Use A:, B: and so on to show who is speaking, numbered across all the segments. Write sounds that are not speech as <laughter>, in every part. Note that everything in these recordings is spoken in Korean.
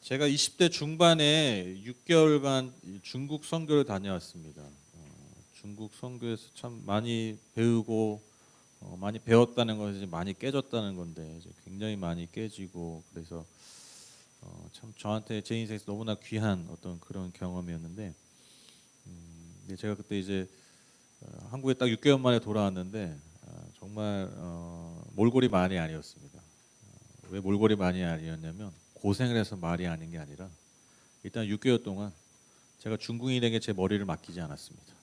A: 제가 20대 중반에 6개월간 중국 선교를 다녀왔습니다. 어, 중국 선교에서 참 많이 배우고 어, 많이 배웠다는 것이 많이 깨졌다는 건데 굉장히 많이 깨지고 그래서 어, 참 저한테 제 인생에서 너무나 귀한 어떤 그런 경험이었는데 음, 제가 그때 이제 어, 한국에 딱 6개월 만에 돌아왔는데 어, 정말 어, 몰골이 많이 아니었습니다. 어, 왜 몰골이 많이 아니었냐면 고생을 해서 말이 아닌 게 아니라 일단 6개월 동안 제가 중국인에게 제 머리를 맡기지 않았습니다.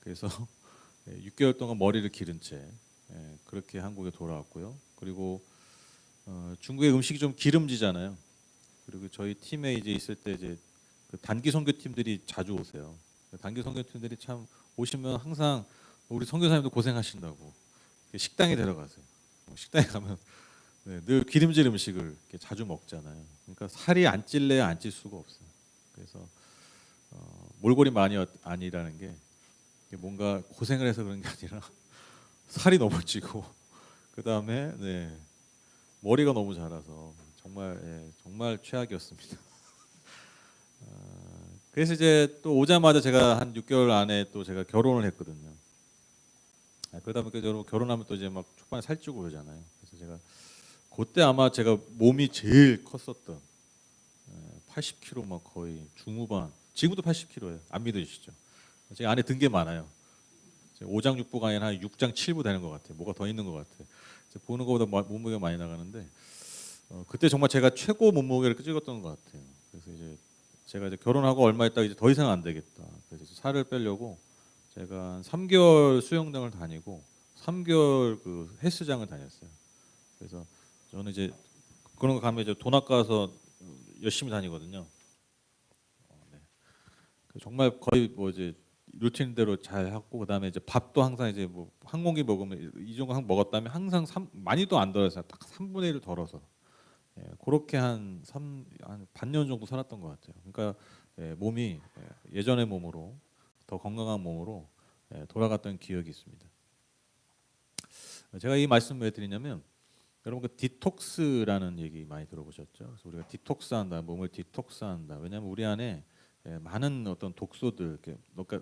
A: 그래서 <laughs> 6개월 동안 머리를 기른 채 예, 그렇게 한국에 돌아왔고요. 그리고 어, 중국의 음식이 좀 기름지잖아요. 그리고 저희 팀에 이제 있을 때 이제 그 단기 선교팀들이 자주 오세요. 단기 선교팀들이 참 오시면 항상 우리 선교사님도 고생하신다고 식당에 <laughs> 데려가세요. 어, 식당에 가면 네, 늘 기름질 음식을 자주 먹잖아요. 그러니까 살이 안 찔래야 안 찔 수가 없어요. 그래서 어, 몰골이 많이 어- 아니라는 게 뭔가 고생을 해서 그런 게 아니라 <laughs> 살이 너무 찌고 <laughs> 그 다음에 네, 머리가 너무 자라서 정말 예, 정말 최악이었습니다. 어, <laughs> 그래서 이제 또 오자마자 제가 한 6개월 안에 또 제가 결혼을 했거든요. 아, 그러다 보니까 결혼하면 또 이제 막 초반에 살찌고 그러잖아요. 그래서 제가 그때 아마 제가 몸이 제일 컸었던 80kg 막 거의 중후반 지금도 80kg예요. 안 믿으시죠? 제가 안에 든 게 많아요. 5장 6부가 아니라 한 6장 7부 되는 것 같아요. 뭐가 더 있는 것 같아요. 보는 것보다 마- 몸무게가 많이 나가는데 어, 그때 정말 제가 최고 몸무게를 찍었던 것 같아요. 그래서 이제 제가 이제 결혼하고 얼마 있다가 이제 더 이상 안 되겠다. 그래서 살을 빼려고 제가 한 3개월 수영장을 다니고 3개월 그 헬스장을 다녔어요. 그래서 저는 이제 그런 거 가면 이제 돈 아까워서 열심히 다니거든요. 어, 네. 그 정말 거의 뭐 이제 루틴대로 잘 하고 그다음에 이제 밥도 항상 이제 뭐 한 공기 먹으면 이 정도 한 먹었다면 항상 삼, 많이도 안 덜어서 딱 3분의 1을 덜어서 예, 그렇게 한, 삼, 한 반년 정도 살았던 것 같아요. 그러니까 예, 몸이 예, 예전의 몸으로 더 건강한 몸으로 예, 돌아갔던 기억이 있습니다. 제가 이 말씀을 왜 드리냐면 여러분 그 디톡스라는 얘기 많이 들어보셨죠? 그래서 우리가 디톡스한다, 몸을 디톡스한다. 왜냐하면 우리 안에 예, 많은 어떤 독소들, 그러니까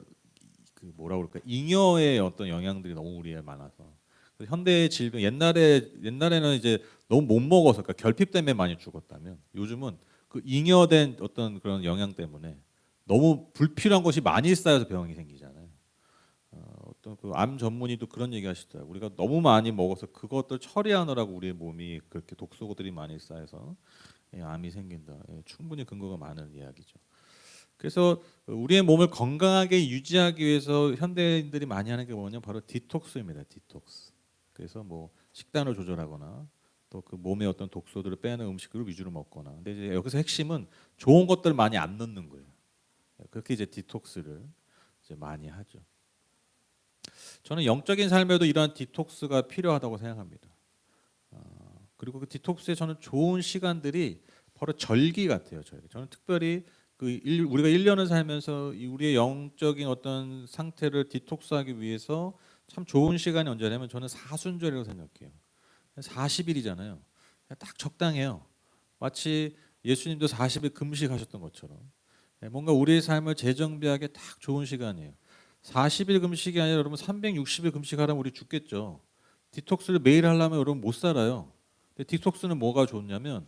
A: 그 뭐라 그럴까 잉여의 어떤 영향들이 너무 우리에 많아서 그래서 현대 질병 옛날에 옛날에는 이제 너무 못 먹어서 그러니까 결핍 때문에 많이 죽었다면 요즘은 그 잉여된 어떤 그런 영향 때문에 너무 불필요한 것이 많이 쌓여서 병이 생기잖아요. 어, 어떤 그암 전문의도 그런 얘기 하시더라고요. 우리가 너무 많이 먹어서 그것들 처리하느라고 우리의 몸이 그렇게 독소들이 많이 쌓여서 예, 암이 생긴다. 예, 충분히 근거가 많은 이야기죠. 그래서 우리의 몸을 건강하게 유지하기 위해서 현대인들이 많이 하는 게 뭐냐 바로 디톡스입니다. 디톡스. 그래서 뭐 식단을 조절하거나 또 그 몸의 어떤 독소들을 빼는 음식을 위주로 먹거나. 근데 이제 여기서 핵심은 좋은 것들 많이 안 넣는 거예요. 그렇게 이제 디톡스를 이제 많이 하죠. 저는 영적인 삶에도 이러한 디톡스가 필요하다고 생각합니다. 어, 그리고 그 디톡스에 저는 좋은 시간들이 바로 절기 같아요. 저에게. 저는 특별히 그 일, 우리가 1년을 살면서 이 우리의 영적인 어떤 상태를 디톡스하기 위해서 참 좋은 시간이 언제냐면 저는 사순절이라고 생각해요. 40일이잖아요. 딱 적당해요. 마치 예수님도 40일 금식하셨던 것처럼 예, 뭔가 우리의 삶을 재정비하기 딱 좋은 시간이에요. 40일 금식이 아니라 여러분 360일 금식하라면 우리 죽겠죠. 디톡스를 매일 하려면 여러분 못 살아요. 근데 디톡스는 뭐가 좋냐면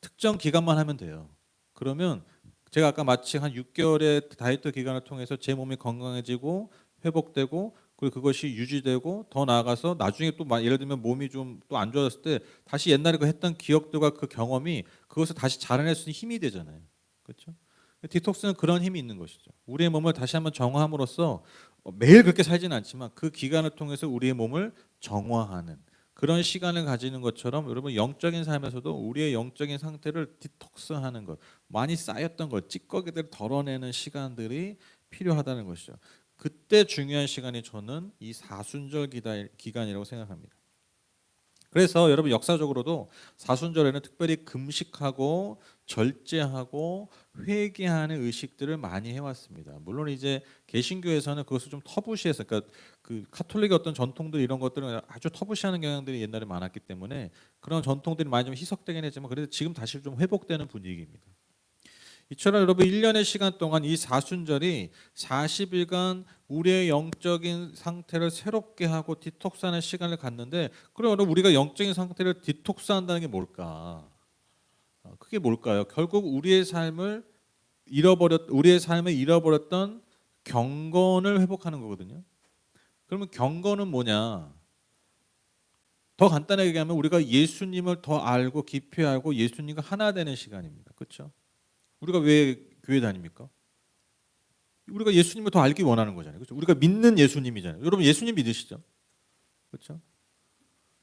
A: 특정 기간만 하면 돼요. 그러면 제가 아까 마치 한 6개월의 다이어트 기간을 통해서 제 몸이 건강해지고 회복되고 그리고 그것이 유지되고 더 나아가서 나중에 또 마- 예를 들면 몸이 좀 또 안 좋아졌을 때 다시 옛날에 그 했던 기억들과 그 경험이 그것을 다시 자라낼 수 있는 힘이 되잖아요. 그렇죠? 디톡스는 그런 힘이 있는 것이죠. 우리의 몸을 다시 한번 정화함으로써 어, 매일 그렇게 살지는 않지만 그 기간을 통해서 우리의 몸을 정화하는 그런 시간을 가지는 것처럼 여러분 영적인 삶에서도 우리의 영적인 상태를 디톡스하는 것, 많이 쌓였던 것, 찌꺼기들을 덜어내는 시간들이 필요하다는 것이죠. 그때 중요한 시간이 저는 이 사순절 기간이라고 생각합니다. 그래서 여러분 역사적으로도 사순절에는 특별히 금식하고 절제하고 회개하는 의식들을 많이 해왔습니다. 물론 이제 개신교에서는 그것을 좀 터부시해서, 그러니까 그 카톨릭의 어떤 전통들 이런 것들은 아주 터부시하는 경향들이 옛날에 많았기 때문에 그런 전통들이 많이 좀 희석되긴 했지만 그래도 지금 다시 좀 회복되는 분위기입니다. 이처럼 여러분 1년의 시간 동안 이 사순절이 40일간 우리의 영적인 상태를 새롭게 하고 디톡스하는 시간을 갖는데 그럼 여러분 우리가 영적인 상태를 디톡스한다는 게 뭘까? 어, 그게 뭘까요? 결국 우리의 삶을 잃어버렸 우리의 삶을 잃어버렸던 경건을 회복하는 거거든요. 그러면 경건은 뭐냐? 더 간단하게 얘기하면 우리가 예수님을 더 알고 깊이 알고 예수님과 하나 되는 시간입니다. 그렇죠? 우리가 왜 교회 다닙니까? 우리가 예수님을 더 알기 원하는 거잖아요. 그렇죠? 우리가 믿는 예수님이잖아요. 여러분 예수님 믿으시죠? 그렇죠?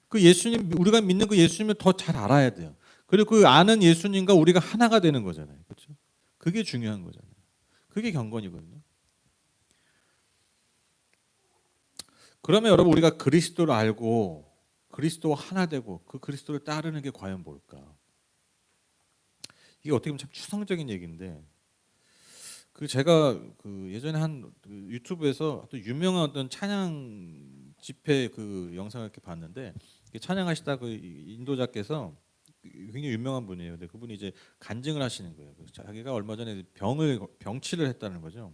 A: 그 예수님 우리가 믿는 그 예수님을 더 잘 알아야 돼요. 그리고 그 아는 예수님과 우리가 하나가 되는 거잖아요. 그렇죠? 그게 중요한 거잖아요. 그게 경건이거든요. 그러면 여러분 우리가 그리스도를 알고 그리스도와 하나 되고 그 그리스도를 따르는 게 과연 뭘까? 이게 어떻게 보면 참 추상적인 얘기인데 그 제가 그 예전에 한그 유튜브에서 또 유명한 어떤 찬양 집회 그 영상을 이렇게 봤는데 찬양하시다 그 인도자께서 굉장히 유명한 분이에요. 근데 그분이 이제 간증을 하시는 거예요. 자기가 얼마 전에 병을 병치를 했다는 거죠.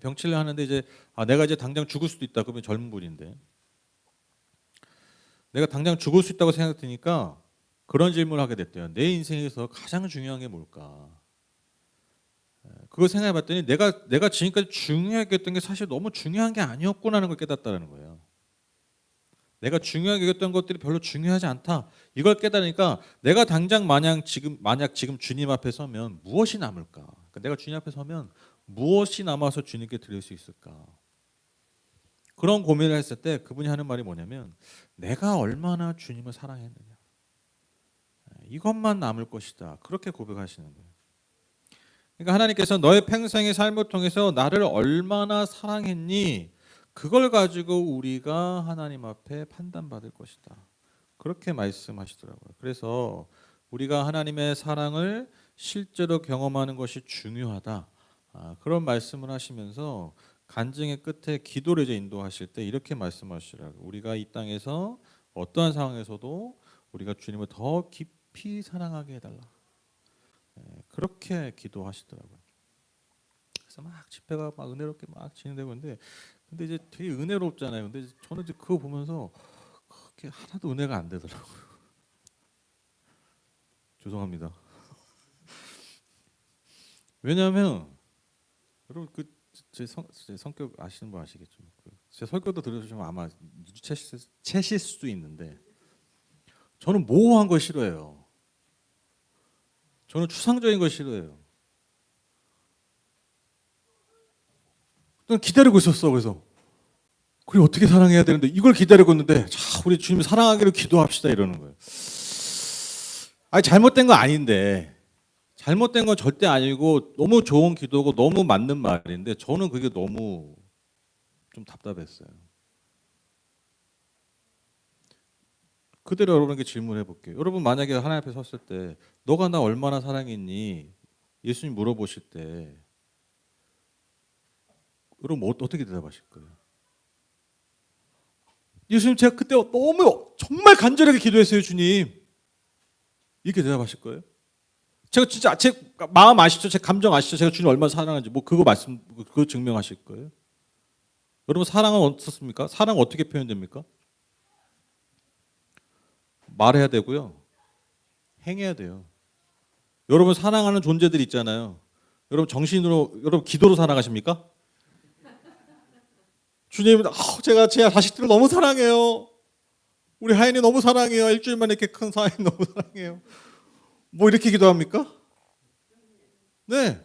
A: 병치를 하는데 이제 아 내가 이제 당장 죽을 수도 있다. 그분 젊은 분인데 내가 당장 죽을 수 있다고 생각드니까 그런 질문을 하게 됐대요. 내 인생에서 가장 중요한 게 뭘까? 에, 그걸 생각해봤더니 내가 내가 지금까지 중요하게 했던 게 사실 너무 중요한 게 아니었구나는 걸 깨닫다라는 거예요. 내가 중요하게 여겼던 것들이 별로 중요하지 않다. 이걸 깨달으니까 내가 당장 마냥 지금 만약 지금 주님 앞에 서면 무엇이 남을까? 그러니까 내가 주님 앞에 서면 무엇이 남아서 주님께 드릴 수 있을까? 그런 고민을 했을 때 그분이 하는 말이 뭐냐면 내가 얼마나 주님을 사랑했느냐. 이것만 남을 것이다. 그렇게 고백하시는 거예요. 그러니까 하나님께서 너의 평생의 삶을 통해서 나를 얼마나 사랑했니? 그걸 가지고 우리가 하나님 앞에 판단받을 것이다. 그렇게 말씀하시더라고요. 그래서 우리가 하나님의 사랑을 실제로 경험하는 것이 중요하다. 아, 그런 말씀을 하시면서 간증의 끝에 기도를 이제 인도하실 때 이렇게 말씀하시라고 우리가 이 땅에서 어떠한 상황에서도 우리가 주님을 더 깊이 사랑하게 해달라. 예, 그렇게 기도하시더라고요. 그래서 막 집회가 막 은혜롭게 막 진행되고 있는데 근데 이제 되게 은혜롭잖아요. 근데 저는 이제 그거 보면서 그렇게 하나도 은혜가 안 되더라고요. <laughs> 죄송합니다. <laughs> 왜냐하면 여러분 그제 성격 아시는 분 아시겠죠? 그제 설교도 들으시면 아마 눈치채실 채실 수도 있는데 저는 모호한 걸 싫어해요. 저는 추상적인 걸 싫어해요. 난 기다리고 있었어. 그래서 그래 어떻게 사랑해야 되는데 이걸 기다리고 있는데 자 우리 주님 사랑하기를 기도합시다 이러는 거예요. 아니 잘못된 거 아닌데 잘못된 건 절대 아니고 너무 좋은 기도고 너무 맞는 말인데 저는 그게 너무 좀 답답했어요. 그대로 여러분에게 질문해 볼게요. 여러분 만약에 하나님 앞에 섰을 때 너가 나 얼마나 사랑했니? 예수님 물어보실 때 여러분 뭐 어떻게 대답하실 거예요? 예수님 제가 그때 너무 정말 간절하게 기도했어요 주님 이렇게 대답하실 거예요? 제가 진짜 제 마음 아시죠? 제 감정 아시죠? 제가 주님 얼마나 사랑하는지 뭐 그거 말씀 그거 증명하실 거예요? 여러분 사랑은 어떻습니까? 사랑 어떻게 표현됩니까? 말해야 되고요. 행해야 돼요. 여러분 사랑하는 존재들 있잖아요. 여러분 정신으로 여러분 기도로 사랑하십니까? 주님, 아, 제가 제 자식들을 너무 사랑해요. 우리 하인이 너무 사랑해요. 일주일 만에 이렇게 큰 사인 너무 사랑해요. 뭐 이렇게 기도합니까? 네.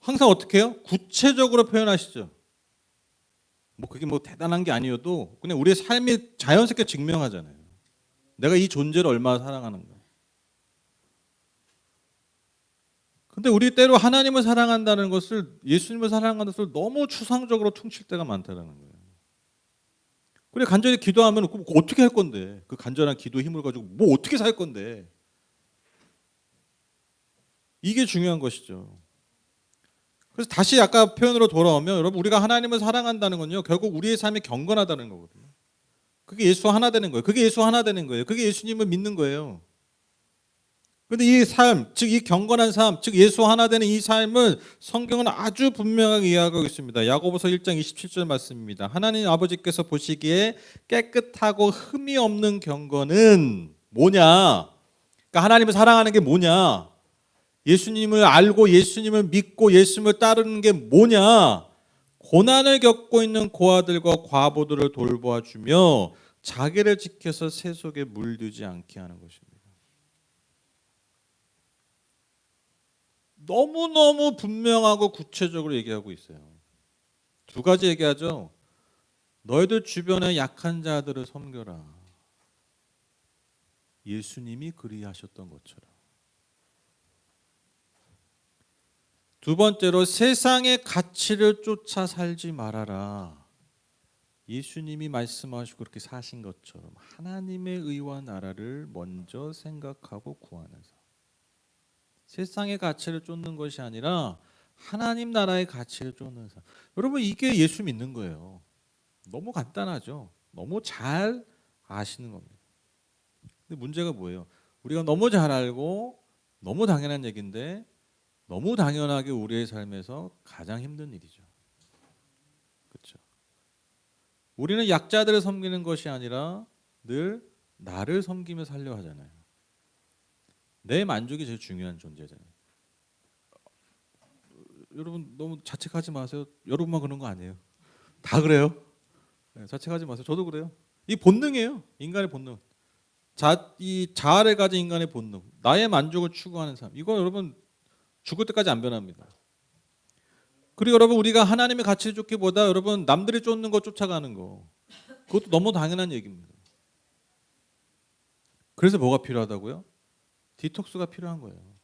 A: 항상 어떻게 해요? 구체적으로 표현하시죠. 뭐 그게 뭐 대단한 게 아니어도 그냥 우리의 삶이 자연스럽게 증명하잖아요. 내가 이 존재를 얼마나 사랑하는가. 근데 우리 때로 하나님을 사랑한다는 것을 예수님을 사랑한다는 것을 너무 추상적으로 퉁칠 때가 많다는 거예요. 그래 간절히 기도하면 그 어떻게 할 건데? 그 간절한 기도 힘을 가지고 뭐 어떻게 살 건데? 이게 중요한 것이죠. 그래서 다시 아까 표현으로 돌아오면 여러분 우리가 하나님을 사랑한다는 건요 결국 우리의 삶이 경건하다는 거거든요. 그게 예수 하나 되는 거예요. 그게 예수 하나 되는 거예요. 그게 예수님을 믿는 거예요. 근데 이 삶, 즉 이 경건한 삶, 즉 예수 하나 되는 이 삶을 성경은 아주 분명하게 이야기하고 있습니다. 야고보서 1장 27절 말씀입니다. 하나님 아버지께서 보시기에 깨끗하고 흠이 없는 경건은 뭐냐? 그러니까 하나님을 사랑하는 게 뭐냐? 예수님을 알고 예수님을 믿고 예수님을 따르는 게 뭐냐? 고난을 겪고 있는 고아들과 과부들을 돌보아 주며 자기를 지켜서 세속에 물들지 않게 하는 것입니다. 너무너무 분명하고 구체적으로 얘기하고 있어요. 두 가지 얘기하죠. 너희들 주변에 약한 자들을 섬겨라. 예수님이 그리하셨던 것처럼. 두 번째로 세상의 가치를 쫓아 살지 말아라. 예수님이 말씀하시고 그렇게 사신 것처럼 하나님의 의와 나라를 먼저 생각하고 구하는 삶. 세상의 가치를 쫓는 것이 아니라 하나님 나라의 가치를 쫓는 삶. 여러분 이게 예수 믿는 거예요. 너무 간단하죠. 너무 잘 아시는 겁니다. 근데 문제가 뭐예요? 우리가 너무 잘 알고 너무 당연한 얘기인데 너무 당연하게 우리의 삶에서 가장 힘든 일이죠. 그렇죠? 우리는 약자들을 섬기는 것이 아니라 늘 나를 섬기며 살려 하잖아요. 내 만족이 제일 중요한 존재잖아요. 여러분 너무 자책하지 마세요. 여러분만 그런 거 아니에요. 다 그래요. 네, 자책하지 마세요. 저도 그래요. 이 본능이에요. 인간의 본능. 자, 이 자아를 가진 인간의 본능. 나의 만족을 추구하는 삶. 이거 여러분 죽을 때까지 안 변합니다. 그리고 여러분 우리가 하나님의 가치를 쫓기보다 여러분 남들이 쫓는 거 쫓아가는 거. 그것도 너무 당연한 얘기입니다. 그래서 뭐가 필요하다고요? 디톡스가 필요한 거예요.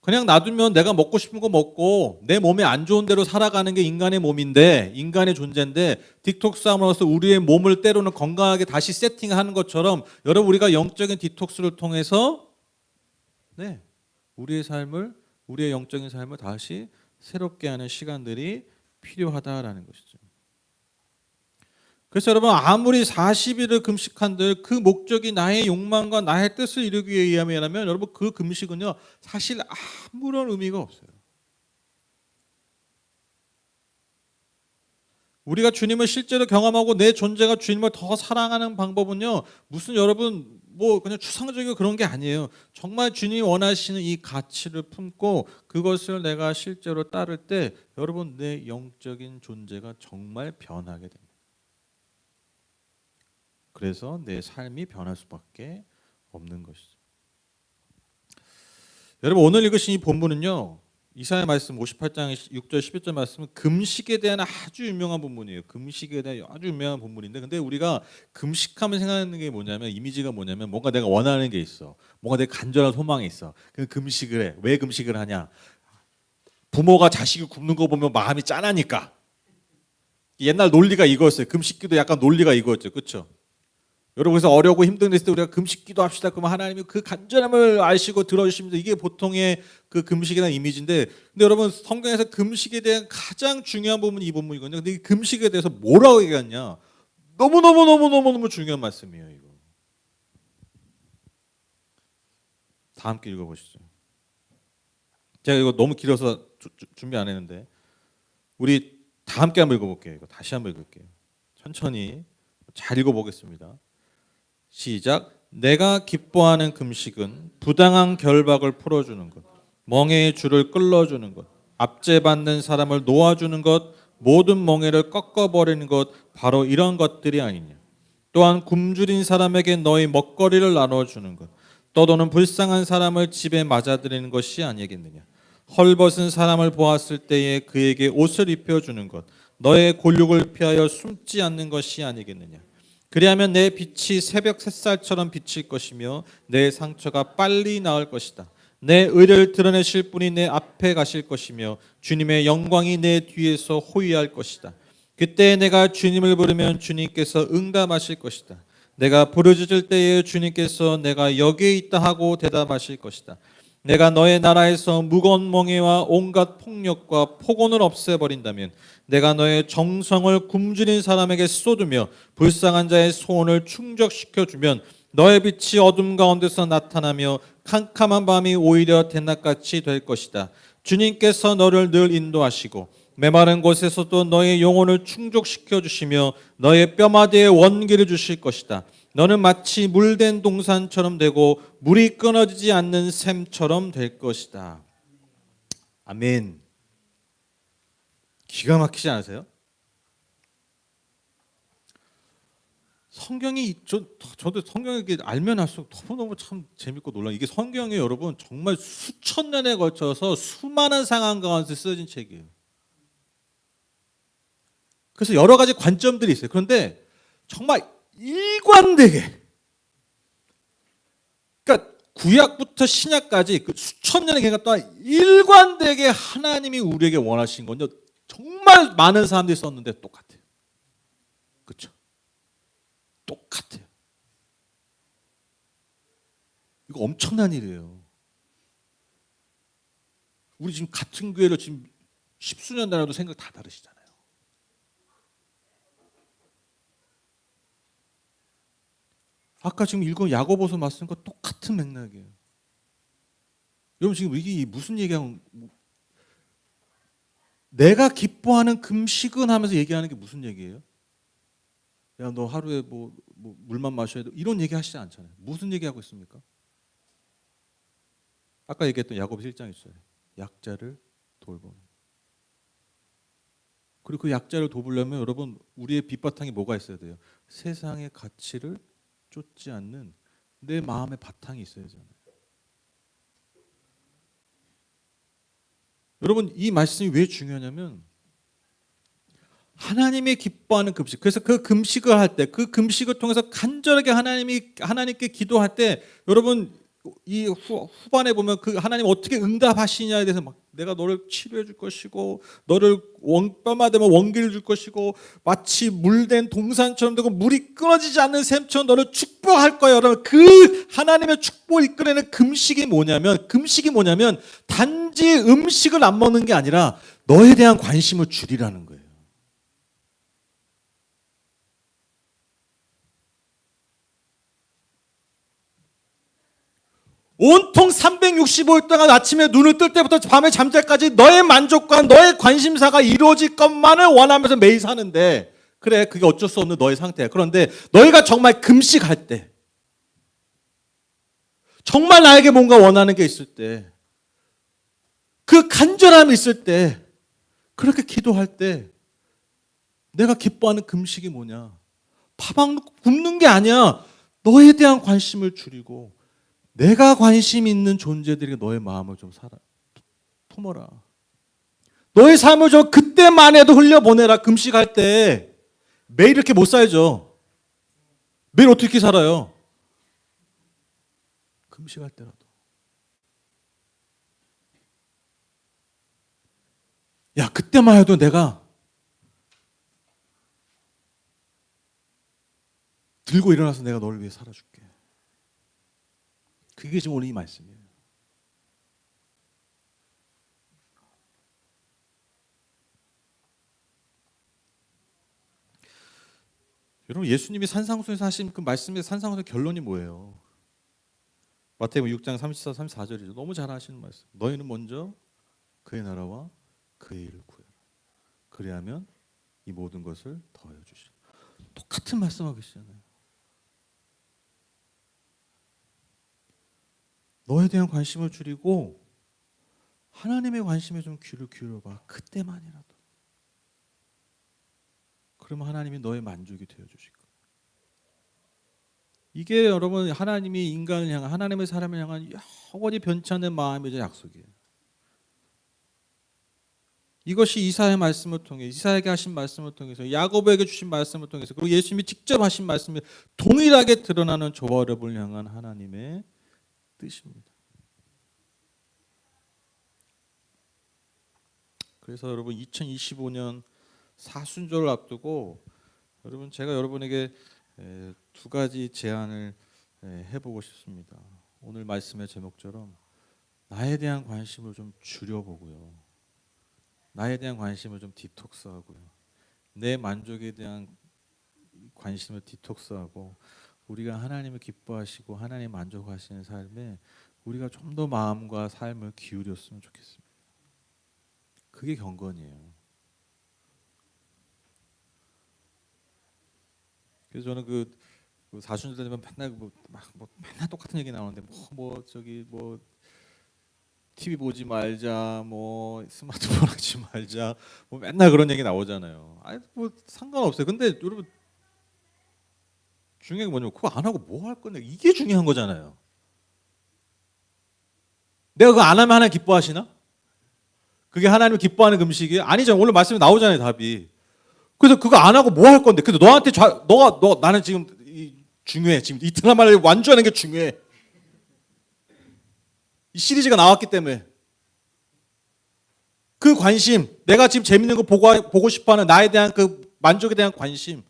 A: 그냥 놔두면 내가 먹고 싶은 거 먹고 내 몸에 안 좋은 대로 살아가는 게 인간의 몸인데 인간의 존재인데 디톡스 함으로써 우리의 몸을 때로는 건강하게 다시 세팅하는 것처럼 여러분 우리가 영적인 디톡스를 통해서 네 우리의 삶을 우리의 영적인 삶을 다시 새롭게 하는 시간들이 필요하다라는 것이죠. 그래서 여러분 아무리 40일을 금식한들 그 목적이 나의 욕망과 나의 뜻을 이루기 위함이라면 여러분 그 금식은요 사실 아무런 의미가 없어요. 우리가 주님을 실제로 경험하고 내 존재가 주님을 더 사랑하는 방법은요 무슨 여러분 뭐 그냥 추상적이고 그런 게 아니에요. 정말 주님이 원하시는 이 가치를 품고 그것을 내가 실제로 따를 때 여러분 내 영적인 존재가 정말 변하게 됩니다. 그래서 내 삶이 변할 수밖에 없는 것이죠. 여러분 오늘 읽으신 이 본문은요. 이사야 말씀 58장 6절 11절 말씀은 금식에 대한 아주 유명한 본문이에요. 금식에 대한 아주 유명한 본문인데 근데 우리가 금식하면 생각하는 게 뭐냐면 이미지가 뭐냐면 뭔가 내가 원하는 게 있어. 뭔가 내 간절한 소망이 있어. 그 금식을 해. 왜 금식을 하냐? 부모가 자식이 굶는 거 보면 마음이 짠하니까. 옛날 논리가 이거였어요. 금식기도 약간 논리가 이거였죠. 그렇죠? 여러분 그래서 어려고 힘든 데서 우리가 금식 기도합시다. 그러면 하나님이 그 간절함을 아시고 들어주십니다. 이게 보통의 그 금식이라는 이미지인데 근데 여러분 성경에서 금식에 대한 가장 중요한 부분이 이 부분이거든요. 근데 이 금식에 대해서 뭐라고 얘기했냐? 너무너무너무너무너무 중요한 말씀이에요. 이거. 다 함께 읽어보시죠. 제가 이거 너무 길어서 주, 주, 준비 안 했는데 우리 다 함께 한번 읽어볼게요. 이거 다시 한번 읽을게요. 천천히 잘 읽어보겠습니다. 시작. 내가 기뻐하는 금식은 부당한 결박을 풀어주는 것, 멍해의 줄을 끌어주는 것, 압제받는 사람을 놓아주는 것, 모든 멍해를 꺾어버리는 것, 바로 이런 것들이 아니냐. 또한 굶주린 사람에게 너희 먹거리를 나눠주는 것, 떠도는 불쌍한 사람을 집에 맞아들이는 것이 아니겠느냐. 헐벗은 사람을 보았을 때에 그에게 옷을 입혀주는 것, 너의 골육을 피하여 숨지 않는 것이 아니겠느냐. 그리하면 내 빛이 새벽 햇살처럼 비칠 것이며 내 상처가 빨리 나을 것이다. 내 의를 드러내실 분이 내 앞에 가실 것이며 주님의 영광이 내 뒤에서 호위할 것이다. 그때 내가 주님을 부르면 주님께서 응답하실 것이다. 내가 부르짖을 때에 주님께서 내가 여기에 있다 하고 대답하실 것이다. 내가 너의 나라에서 무거운 멍에와 온갖 폭력과 폭언을 없애버린다면 내가 너의 정성을 굶주린 사람에게 쏟으며 불쌍한 자의 소원을 충족시켜 주면 너의 빛이 어둠 가운데서 나타나며 캄캄한 밤이 오히려 대낮같이 될 것이다. 주님께서 너를 늘 인도하시고 메마른 곳에서도 너의 영혼을 충족시켜 주시며 너의 뼈마디에 원기를 주실 것이다. 너는 마치 물된 동산처럼 되고 물이 끊어지지 않는 샘처럼 될 것이다. 아멘. 기가 막히지 않으세요? 성경이 저, 저도 성경을 알면 할수록 너무너무 참 재밌고 놀라. 이게 성경에 여러분 정말 수천 년에 걸쳐서 수많은 상황 가운데 쓰여진 책이에요. 그래서 여러 가지 관점들이 있어요. 그런데 정말 일관되게 그러니까 구약부터 신약까지 그 수천 년의 기간 동안 일관되게 하나님이 우리에게 원하신 건요. 정말 많은 사람들이 썼는데 똑같아요. 그렇죠? 똑같아요. 이거 엄청난 일이에요. 우리 지금 같은 교회로 지금 십수년 다녀도 생각 다 다르시잖아요. 아까 지금 읽은 야고보서 말씀과 똑같은 맥락이에요. 여러분 지금 이게 무슨 얘기하는 내가 기뻐하는 금식은 하면서 얘기하는 게 무슨 얘기예요? 야 너 하루에 뭐, 뭐 물만 마셔야 돼 이런 얘기 하시지 않잖아요. 무슨 얘기 하고 있습니까? 아까 얘기했던 야고보 1장 있어요. 약자를 돌보는. 그리고 그 약자를 돕으려면 여러분 우리의 밑바탕에 뭐가 있어야 돼요? 세상의 가치를 쫓지 않는 내 마음의 바탕이 있어야 되잖아요. 여러분 이 말씀이 왜 중요하냐면 하나님이 기뻐하는 금식. 그래서 그 금식을 할 때, 그 금식을 통해서 간절하게 하나님이 하나님께 기도할 때, 여러분 이 후, 후반에 보면 그 하나님 어떻게 응답하시냐에 대해서 막 내가 너를 치료해 줄 것이고 너를 원뼈마 되면 원기를 줄 것이고 마치 물된 동산처럼 되고 물이 끊어지지 않는 샘처럼 너를 축복할 거야. 여러분 그 하나님의 축복을 이끌어내는 금식이 뭐냐면 금식이 뭐냐면 단지 음식을 안 먹는 게 아니라 너에 대한 관심을 줄이라는 거예요 온통 365일 동안 아침에 눈을 뜰 때부터 밤에 잠잘까지 너의 만족과 너의 관심사가 이루어질 것만을 원하면서 매일 사는데 그래 그게 어쩔 수 없는 너의 상태야. 그런데 너희가 정말 금식할 때 정말 나에게 뭔가 원하는 게 있을 때 그 간절함이 있을 때 그렇게 기도할 때 내가 기뻐하는 금식이 뭐냐? 파방 굶는 게 아니야. 너에 대한 관심을 줄이고 내가 관심 있는 존재들에게 너의 마음을 좀 살아 품어라. 너의 삶을 좀 그때만 해도 흘려보내라. 금식할 때 매일 이렇게 못 살죠. 매일 어떻게 살아요? 금식할 때라도. 야 그때만 해도 내가 들고 일어나서 내가 너를 위해 살아줄게. 그게 지금 오늘 이 말씀이에요. 여러분 예수님이 산상수에서 하신 그 말씀의 산상수의 결론이 뭐예요? 마태복음 6장 34, 34절이죠. 너무 잘 하시는 말씀. 너희는 먼저 그의 나라와 그의 일을 구해라. 그리하면 이 모든 것을 더해 주시라. 똑같은 말씀하고 계시잖아요. 너에 대한 관심을 줄이고 하나님의 관심에 좀 귀를 기울여봐. 그때만이라도. 그러면 하나님이 너의 만족이 되어 주실 거예요. 이게 여러분 하나님이 인간을 향한 하나님의 사람을 향한 영원히 변치 않는 마음의 약속이에요. 이것이 이사의 말씀을 통해 이사에게 하신 말씀을 통해서 야고보에게 주신 말씀을 통해서 그리고 예수님이 직접 하신 말씀이 동일하게 드러나는 저와 여러분을 향한 하나님의 뜻입니다. 그래서 여러분 2025년 사순절을 앞두고 여러분 제가 여러분에게 두 가지 제안을 해보고 싶습니다. 오늘 말씀의 제목처럼 나에 대한 관심을 좀 줄여보고요. 나에 대한 관심을 좀 디톡스하고요. 내 만족에 대한 관심을 디톡스하고 우리가 하나님을 기뻐하시고 하나님 만족하시는 삶에 우리가 좀 더 마음과 삶을 기울였으면 좋겠습니다. 그게 경건이에요. 그래서 저는 그, 그 사순절 되면 맨날 뭐, 막, 뭐 맨날 똑같은 얘기 나오는데 뭐, 뭐 저기 뭐 TV 보지 말자, 뭐 스마트폰 하지 말자, 뭐 맨날 그런 얘기 나오잖아요. 아니 뭐 상관없어요. 근데 여러분 중요한 게 뭐냐면 그거 안 하고 뭐 할 건데 이게 중요한 거잖아요. 내가 그거 안 하면 하나님 기뻐하시나? 그게 하나님을 기뻐하는 음식이 아니죠. 오늘 말씀에 나오잖아요, 답이. 그래서 그거 안 하고 뭐 할 건데? 근데 너한테 좌, 너가 너 나는 지금 이, 중요해. 지금 이 드라마를 완주하는 게 중요해. 이 시리즈가 나왔기 때문에 그 관심, 내가 지금 재밌는 거 보고 보고 싶어하는 나에 대한 그 만족에 대한 관심,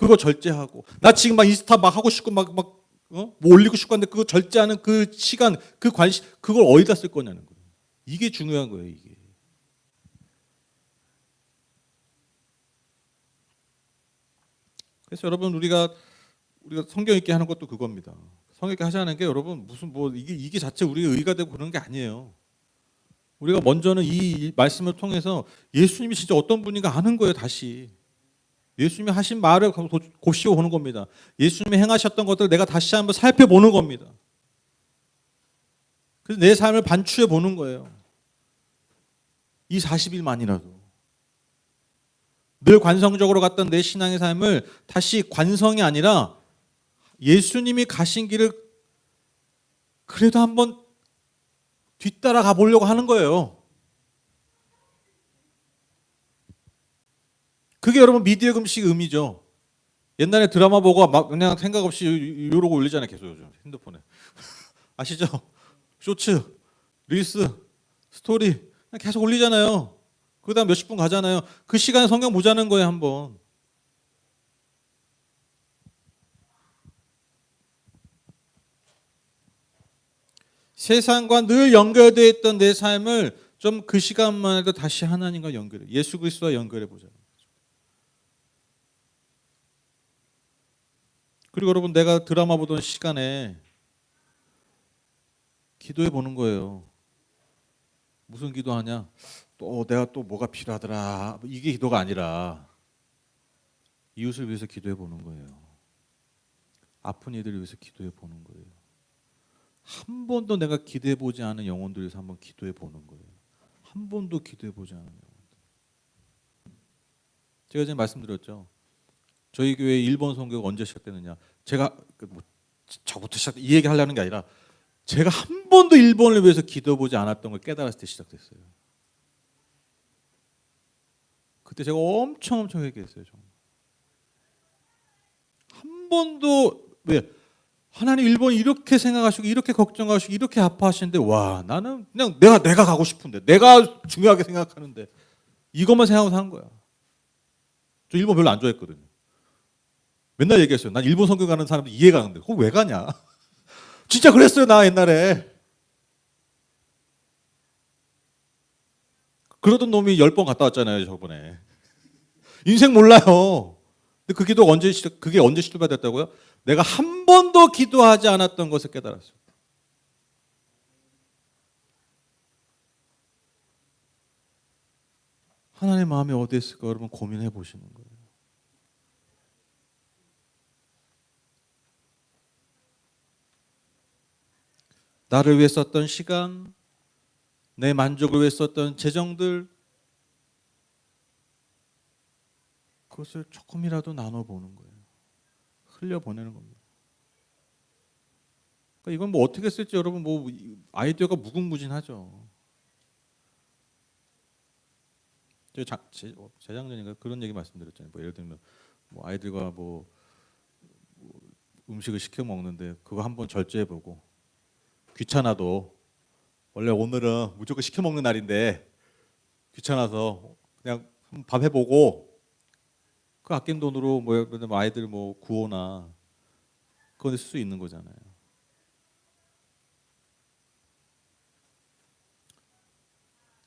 A: 그거 절제하고 나 지금 막 인스타 막 하고 싶고 막막 어? 뭐 올리고 싶고 한데 그거 절제하는 그 시간, 그 관심, 그걸 어디다 쓸 거냐는 거예요. 이게 중요한 거예요, 이게. 그래서 여러분 우리가 우리가 성경 읽게 하는 것도 그겁니다. 성경 읽게 하자는 게 여러분 무슨 뭐 이게 이게 자체 우리의 의가 되고 그런 게 아니에요. 우리가 먼저는 이 말씀을 통해서 예수님이 진짜 어떤 분인가 아는 거예요, 다시. 예수님이 하신 말을 곱씹어 보는 겁니다. 예수님이 행하셨던 것들을 내가 다시 한번 살펴보는 겁니다. 그래서 내 삶을 반추해 보는 거예요. 이 40일만이라도. 늘 관성적으로 갔던 내 신앙의 삶을 다시 관성이 아니라 예수님이 가신 길을 그래도 한번 뒤따라 가보려고 하는 거예요. 그게 여러분 미디어 금식 의미죠. 옛날에 드라마 보고 막 그냥 생각 없이 이러고 올리잖아요. 계속 요즘 핸드폰에. <laughs> 아시죠? 쇼츠, 릴스, 스토리 계속 올리잖아요. 그다음 몇십 분 가잖아요. 그 시간에 성경 보자는 거예요, 한번. 세상과 늘 연결되어 있던 내 삶을 좀 그 시간만 해도 다시 하나님과 연결해. 예수 그리스도와 연결해 보자. 그리고 여러분 내가 드라마 보던 시간에 기도해 보는 거예요. 무슨 기도하냐? 또 내가 또 뭐가 필요하더라. 이게 기도가 아니라 이웃을 위해서 기도해 보는 거예요. 아픈 이들을 위해서 기도해 보는 거예요. 한 번도 내가 기도해 보지 않은 영혼들 위해서 한번 기도해 보는 거예요. 한 번도 기도해 보지 않은 영혼들. 제가 전에 말씀드렸죠. 저희 교회 일본 선교가 언제 시작되느냐? 제가 뭐 저부터 시작 이 얘기 하려는 게 아니라 제가 한 번도 일본을 위해서 기도해 보지 않았던 걸 깨달았을 때 시작됐어요. 그때 제가 엄청 엄청 회개했어요. 정말. 한 번도 왜 하나님 일본 이렇게 생각하시고 이렇게 걱정하시고 이렇게 아파하시는데 와 나는 그냥 내가 내가 가고 싶은데 내가 중요하게 생각하는데 이것만 생각하고 산 거야. 저 일본 별로 안 좋아했거든요. 맨날 얘기했어요. 난 일본 선교 가는 사람들 이해 가는데 그거 왜 가냐? <laughs> 진짜 그랬어요 나 옛날에. 그러던 놈이 열 번 갔다 왔잖아요 저번에. 인생 몰라요. 근데 그 기도 언제 시작? 그게 언제 시도받았다고요? 내가 한 번도 기도하지 않았던 것을 깨달았어요. 하나님의 마음이 어디에 있을까 여러분 고민해 보시는 거예요. 나를 위해 썼던 시간, 내 만족을 위해 썼던 재정들, 그것을 조금이라도 나눠보는 거예요. 흘려보내는 겁니다. 그러니까 이건 뭐 어떻게 쓸지 여러분 뭐 아이디어가 무궁무진하죠. 재, 재작년인가 그런 얘기 말씀드렸잖아요. 뭐 예를 들면 뭐 아이들과 뭐, 뭐 음식을 시켜 먹는데 그거 한번 절제해보고 귀찮아도 원래 오늘은 무조건 시켜 먹는 날인데 귀찮아서 그냥 밥 해보고 그 아낀 돈으로 뭐 아이들 뭐 구호나 그건 쓸 수 있는 거잖아요.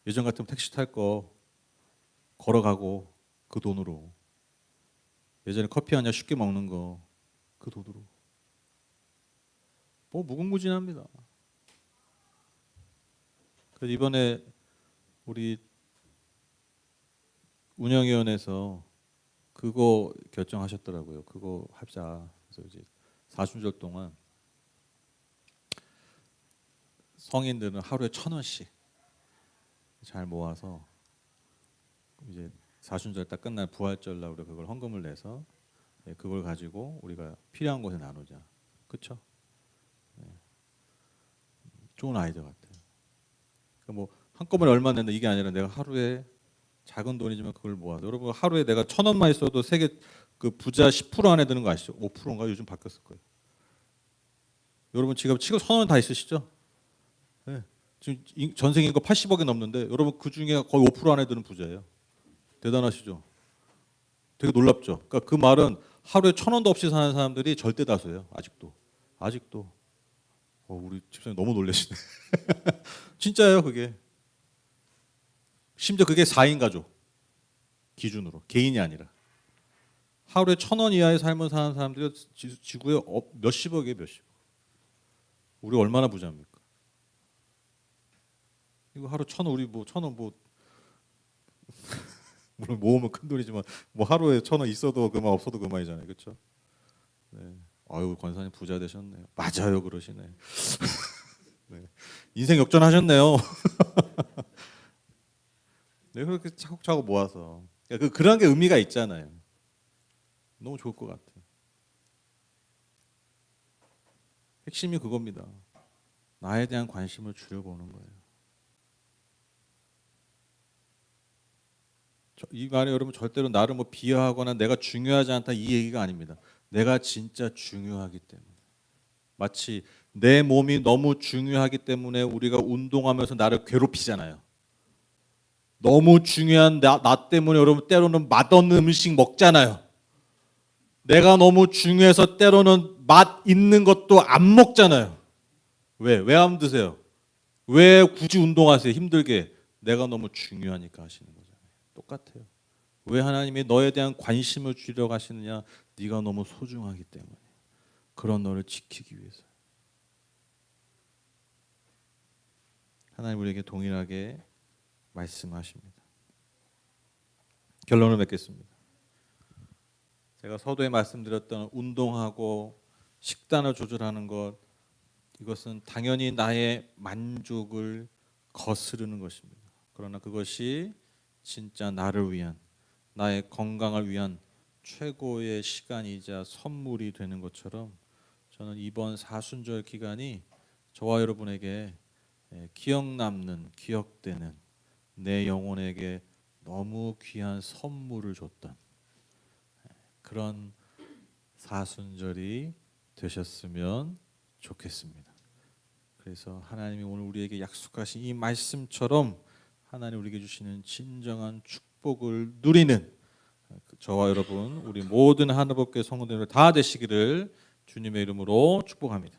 A: 예전 같으면 택시 탈 거 걸어가고 그 돈으로 예전에 커피 한 잔 쉽게 먹는 거 그 돈으로 뭐 무궁무진합니다. 이번에 우리 운영위원회에서 그거 결정하셨더라고요. 그거 합자. 그래서 이제 사순절 동안 성인들은 하루에 천 원씩 잘 모아서 이제 사순절 딱 끝날 부활절 날 우리가 그걸 헌금을 내서 예, 그걸 가지고 우리가 필요한 곳에 나누자. 그렇죠? 좋은 아이디어 같아요. 그러니까 뭐 한꺼번에 얼마 낸다 이게 아니라 내가 하루에 작은 돈이지만 그걸 모아서 여러분 하루에 내가 천 원만 있어도 세계 그 부자 10% 안에 드는 거 아시죠? 5%인가 요즘 바뀌었을 거예요. 여러분 지금 지금 천원 다 있으시죠? 네. 지금 인- 전생 인거 80억이 넘는데 여러분 그 중에 거의 5% 안에 드는 부자예요. 대단하시죠? 되게 놀랍죠? 그러니까 그 말은 하루에 천 원도 없이 사는 사람들이 절대 다수예요. 아직도 아직도. 어, 우리 집사님 너무 놀라시네. <laughs> 진짜예요, 그게. 심지어 그게 4인 가족 기준으로 개인이 아니라 하루에 천 원 이하의 삶을 사는 사람들이 지- 지구에 어- 몇십억이에요, 몇십억. 우리 얼마나 부자입니까? 이거 하루 천원 우리 뭐 천 원 뭐 <laughs> 물론 모으면 큰 돈이지만 뭐 하루에 천 원 있어도 그만 없어도 그만이잖아요, 그렇죠? 네. 아유 권사님 부자 되셨네요. 맞아요, 그러시네. <laughs> 네. 인생 역전하셨네요. <laughs> 네, 그렇게 차곡차곡 모아서 그러니까 그 그런 게 의미가 있잖아요. 너무 좋을 것 같아요. 핵심이 그겁니다. 나에 대한 관심을 줄여보는 거예요. 저- 이 말이 여러분 절대로 나를 뭐 비하하거나 내가 중요하지 않다 이 얘기가 아닙니다. 내가 진짜 중요하기 때문에 마치 내 몸이 너무 중요하기 때문에 우리가 운동하면서 나를 괴롭히잖아요. 너무 중요한 나, 나 때문에 여러분 때로는 맛없는 음식 먹잖아요. 내가 너무 중요해서 때로는 맛 있는 것도 안 먹잖아요. 왜? 왜 안 드세요? 왜 굳이 운동하세요? 힘들게. 내가 너무 중요하니까 하시는 거잖아요. 똑같아요. 왜 하나님이 너에 대한 관심을 주려 하시느냐? 네가 너무 소중하기 때문에. 그런 너를 지키기 위해서. 하나님 우리에게 동일하게 말씀하십니다. 결론을 맺겠습니다. 제가 서두에 말씀드렸던 운동하고 식단을 조절하는 것 이것은 당연히 나의 만족을 거스르는 것입니다. 그러나 그것이 진짜 나를 위한 나의 건강을 위한 최고의 시간이자 선물이 되는 것처럼 저는 이번 사순절 기간이 저와 여러분에게 예, 기억 남는 기억되는 내 영혼에게 너무 귀한 선물을 줬던 예, 그런 사순절이 되셨으면 좋겠습니다. 그래서 하나님이 오늘 우리에게 약속하신 이 말씀처럼 하나님 우리에게 주시는 진정한 축복을 누리는 저와 여러분 우리 모든 하나님께 성도들 다 되시기를 주님의 이름으로 축복합니다.